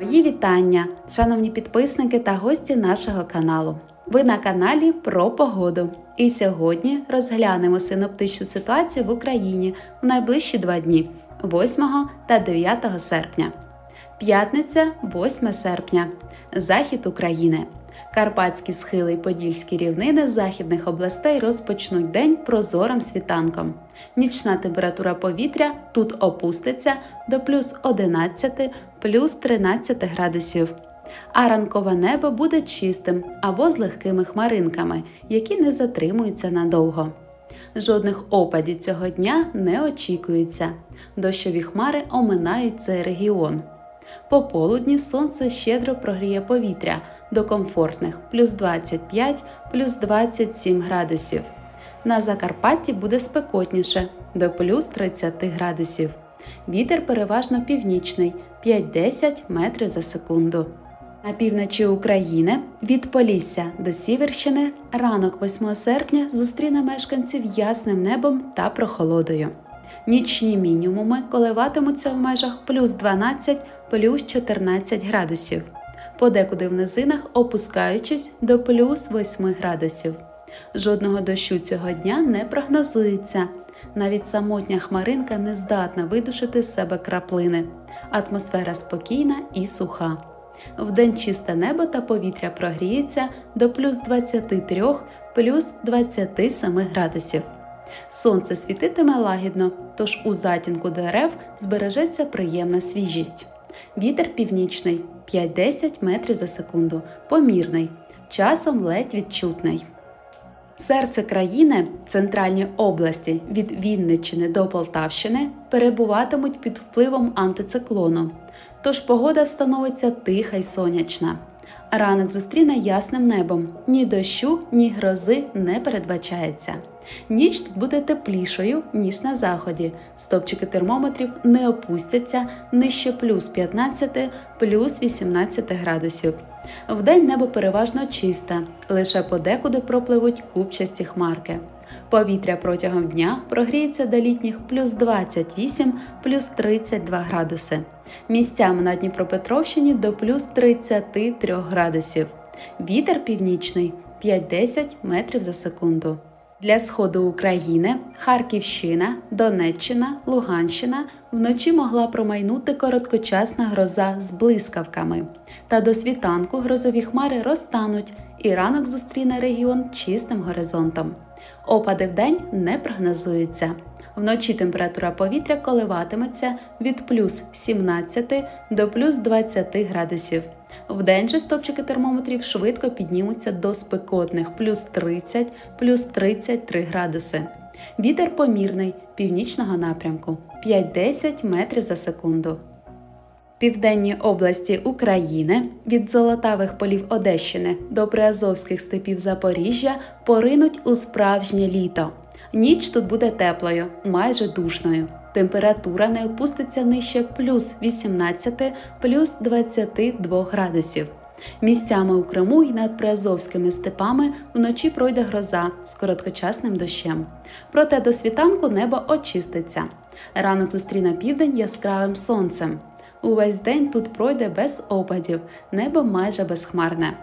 Мої вітання, шановні підписники та гості нашого каналу. Ви на каналі про погоду. І сьогодні розглянемо синоптичну ситуацію в Україні в найближчі два дні 8 та 9 серпня. П'ятниця, 8 серпня. Захід України. Карпатські схили і подільські рівнини західних областей розпочнуть день прозорим світанком. Нічна температура повітря тут опуститься до плюс 11, плюс 13 градусів. А ранкове небо буде чистим або з легкими хмаринками, які не затримуються надовго. Жодних опадів цього дня не очікується. Дощові хмари оминають цей регіон. Пополудні сонце щедро прогріє повітря до комфортних плюс 25, плюс 27 градусів. На Закарпатті буде спекотніше до плюс 30 градусів. Вітер переважно північний 5-10 метрів за секунду. На півночі України від Полісся до Сіверщини ранок 8 серпня зустріне мешканців ясним небом та прохолодою. Нічні мінімуми коливатимуться в межах плюс 12 плюс 14 градусів, подекуди в низинах опускаючись до плюс 8 градусів. Жодного дощу цього дня не прогнозується. Навіть самотня хмаринка не здатна видушити з себе краплини. Атмосфера спокійна і суха. Вдень чисте небо та повітря прогріється до плюс 23 плюс 27 градусів. Сонце світитиме лагідно, тож у затінку дерев збережеться приємна свіжість. Вітер північний 5-10 метрів за секунду, помірний, часом ледь відчутний. Серце країни, центральні області від Вінниччини до Полтавщини перебуватимуть під впливом антициклону, тож погода встановиться тиха й сонячна. Ранок зустріне ясним небом, ні дощу, ні грози не передбачається. Ніч тут буде теплішою, ніж на заході. Стопчики термометрів не опустяться нижче плюс 15, плюс 18 градусів. Вдень небо переважно чисте, лише подекуди пропливуть купчасті хмарки. Повітря протягом дня прогріється до літніх плюс 28, плюс 32 градуси. Місцями на Дніпропетровщині до плюс 33 градусів. Вітер північний 5-10 метрів за секунду. Для сходу України Харківщина, Донеччина, Луганщина вночі могла промайнути короткочасна гроза з блискавками. Та до світанку грозові хмари розтануть, і ранок зустріне регіон чистим горизонтом. Опади вдень не прогнозуються. Вночі температура повітря коливатиметься від плюс 17 до плюс 20 градусів. Вдень же стопчики термометрів швидко піднімуться до спекотних плюс 30, плюс 33 градуси. Вітер помірний північного напрямку 5-10 метрів за секунду. Південні області України від золотавих полів Одещини до приазовських степів Запоріжжя поринуть у справжнє літо. Ніч тут буде теплою, майже душною. Температура не опуститься нижче плюс 18, плюс 22 градусів. Місцями у Криму і над Приазовськими степами вночі пройде гроза з короткочасним дощем. Проте до світанку небо очиститься. Ранок зустріне південь яскравим сонцем. Увесь день тут пройде без опадів, небо майже безхмарне.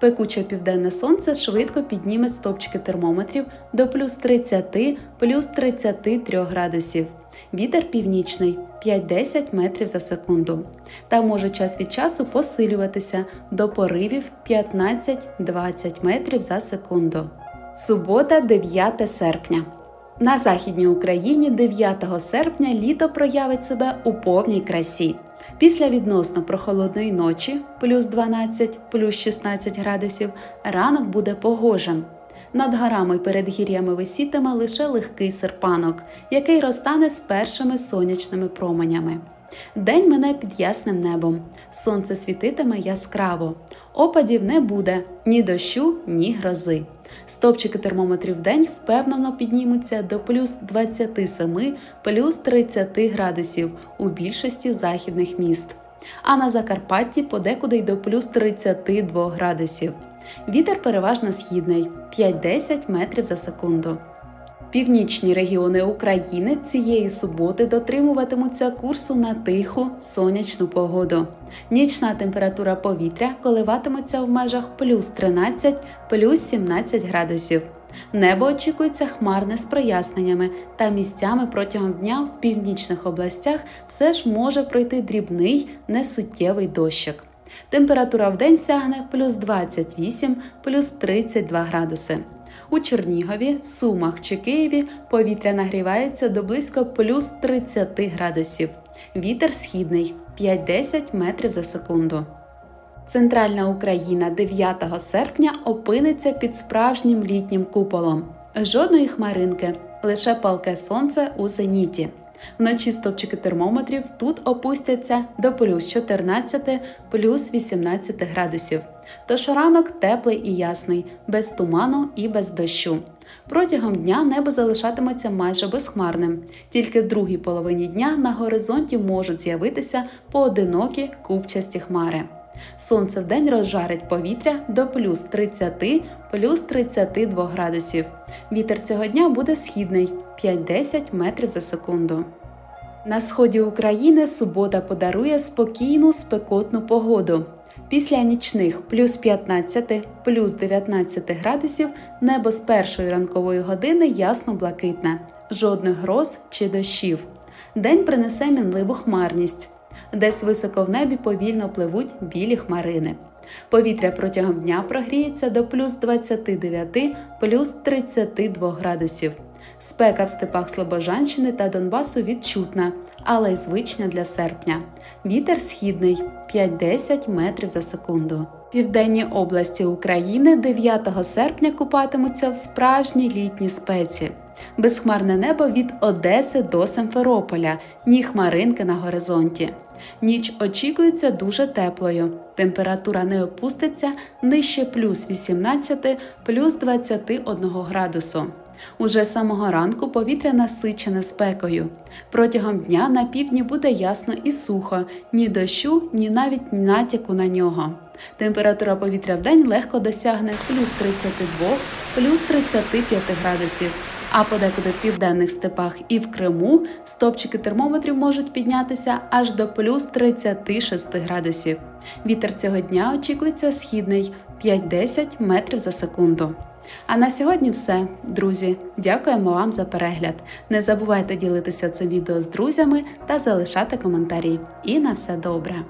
Пекуче південне сонце швидко підніме стопчики термометрів до плюс 30, плюс 33 градусів. Вітер північний 5-10 метрів за секунду. Та може час від часу посилюватися до поривів 15-20 метрів за секунду. Субота, 9 серпня. На Західній Україні 9 серпня літо проявить себе у повній красі. Після відносно прохолодної ночі, плюс 12, плюс 16 градусів, ранок буде погожим. Над горами й передгір'ями висітиме лише легкий серпанок, який розтане з першими сонячними променями. День мене під ясним небом, сонце світитиме яскраво, опадів не буде ні дощу, ні грози. Стопчики термометрів в день впевнено піднімуться до плюс 27, плюс 30 градусів у більшості західних міст. А на Закарпатті подекуди й до плюс 32 градусів. Вітер переважно східний 5-10 метрів за секунду. Північні регіони України цієї суботи дотримуватимуться курсу на тиху сонячну погоду. Нічна температура повітря коливатиметься в межах плюс 13, плюс 17 градусів. Небо очікується хмарне з проясненнями, та місцями протягом дня в північних областях все ж може пройти дрібний несуттєвий дощик. Температура в день сягне плюс 28, плюс 32 градуси. У Чернігові, Сумах чи Києві повітря нагрівається до близько плюс 30 градусів. Вітер східний 5-10 метрів за секунду. Центральна Україна 9 серпня опиниться під справжнім літнім куполом. Жодної хмаринки, лише палке сонце у зеніті. Вночі стопчики термометрів тут опустяться до плюс 14, плюс 18 градусів. Тож ранок теплий і ясний, без туману і без дощу. Протягом дня небо залишатиметься майже безхмарним. Тільки в другій половині дня на горизонті можуть з'явитися поодинокі купчасті хмари. Сонце вдень розжарить повітря до плюс 30, плюс 32 градусів. Вітер цього дня буде східний 5-10 метрів за секунду. На сході України субота подарує спокійну спекотну погоду. Після нічних плюс 15, плюс 19 градусів небо з першої ранкової години ясно блакитне, жодних гроз чи дощів. День принесе мінливу хмарність. Десь високо в небі повільно пливуть білі хмарини. Повітря протягом дня прогріється до плюс 29, плюс 32 градусів. Спека в степах Слобожанщини та Донбасу відчутна, але й звична для серпня. Вітер східний 5-10 метрів за секунду. Південні області України 9 серпня купатимуться в справжній літній спеці. Безхмарне небо від Одеси до Симферополя, ні хмаринки на горизонті. Ніч очікується дуже теплою. Температура не опуститься нижче плюс 18, плюс 21 градусу. Уже самого ранку повітря насичене спекою. Протягом дня на півдні буде ясно і сухо, ні дощу, ні навіть натяку на нього. Температура повітря в день легко досягне плюс 32, плюс 35 градусів. А подекуди в південних степах і в Криму стопчики термометрів можуть піднятися аж до плюс 36 градусів. Вітер цього дня очікується східний 5-10 метрів за секунду. А на сьогодні все, друзі. Дякуємо вам за перегляд. Не забувайте ділитися цим відео з друзями та залишати коментарі. І на все добре!